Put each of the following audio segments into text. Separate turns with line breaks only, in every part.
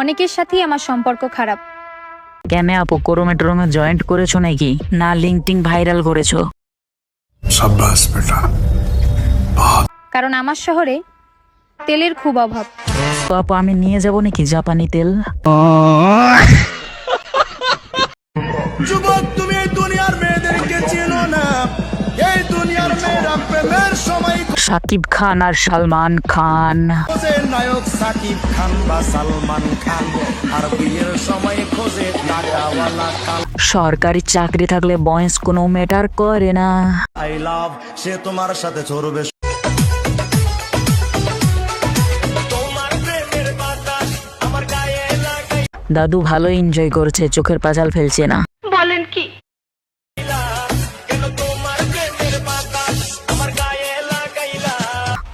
অনেকের সাথেই আমার সম্পর্ক খারাপ।
কেন আপু করোমে টোরোমে জয়েন্ট করেছ নাকি? না লিঙ্কটিং ভাইরাল করেছ?
সাব্বাস
কারণ আমার শহরে তেলের খুব অভাব।
আপু আমি নিয়ে যাব নাকি? জাপানি তেল?
প্রেমের সময়
সাকিব খান আর সালমান খান।
নায়ক সাকিব খান বা সালমান খান আর বিয়ের সময় খোঁজে টাকাওয়ালা কাল।
সরকারি চাকরি থাকলে বয়স কোনো ম্যাটার করে না।
আই লাভ সে তোমার সাথে চড়বে তোমার প্রেমের বাতাস আমার গায়ে লাগাই
দাদু ভালো এনজয় করছে চোখের পাঁচাল ফেলছে না।
কেন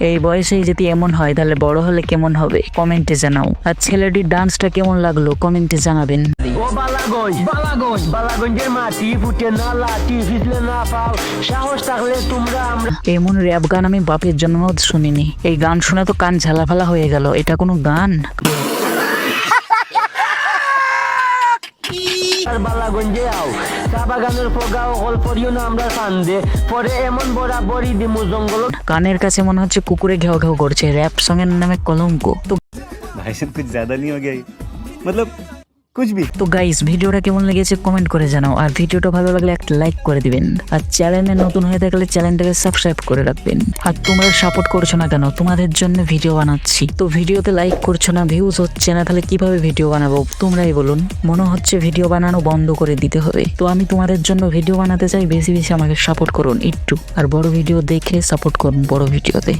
এই বয়সেই যদি এমন হয় তাহলে বড় হলে কেমন হবে? কমেন্টে জানাও। আর ছেলেটির ডান্সটা কেমন লাগল? কমেন্টে জানাবেন।
ও বালাগঞ্জ বালাগঞ্জ বালাগঞ্জের মাটি ফুটে না লাঠি ফিসলে না পাও সাহস থাকলে তোমরা আমরা
এমন র্যাপ গান আমি বাপের জন্য শুনিনি। এই গান শুনে তো কান ঝালাফালা হয়ে গেল। এটা কোনো গান?
আর বালাগঞ্জে আও। চা বাগানের ফোগা ও গল্প না আমরা কান্দে পরে এমন বরাবরই দিমু জঙ্গল
কানের কাছে মনে হচ্ছে কুকুরে ঘেউ ঘেউ করছে র্যাপ সঙের নামে কলঙ্ক। তো
ভাই সাহেব কুছ জ্যাদা নেই হো গিয়া মতলব কুচবি
তো গাইস ভিডিওটা কেমন লেগেছে কমেন্ট করে জানাও। আর ভিডিওটা ভালো লাগলে একটা লাইক করে দিবেন। আর চ্যানেলে নতুন হয়ে থাকলে চ্যানেলটাকে সাবস্ক্রাইব করে রাখবেন। আর তোমরা সাপোর্ট করছ না কেন? তোমাদের জন্য ভিডিও বানাচ্ছি। তো ভিডিওতে লাইক করছ না ভিউজ হচ্ছে না, তাহলে কীভাবে ভিডিও বানাবো? তোমরাই বলুন। মনে হচ্ছে ভিডিও বানানো বন্ধ করে দিতে হবে। তো আমি তোমাদের জন্য ভিডিও বানাতে চাই, বেশি বেশি আমাকে সাপোর্ট করুন, একটু। আর বড় ভিডিও দেখে সাপোর্ট করুন, বড় ভিডিওতে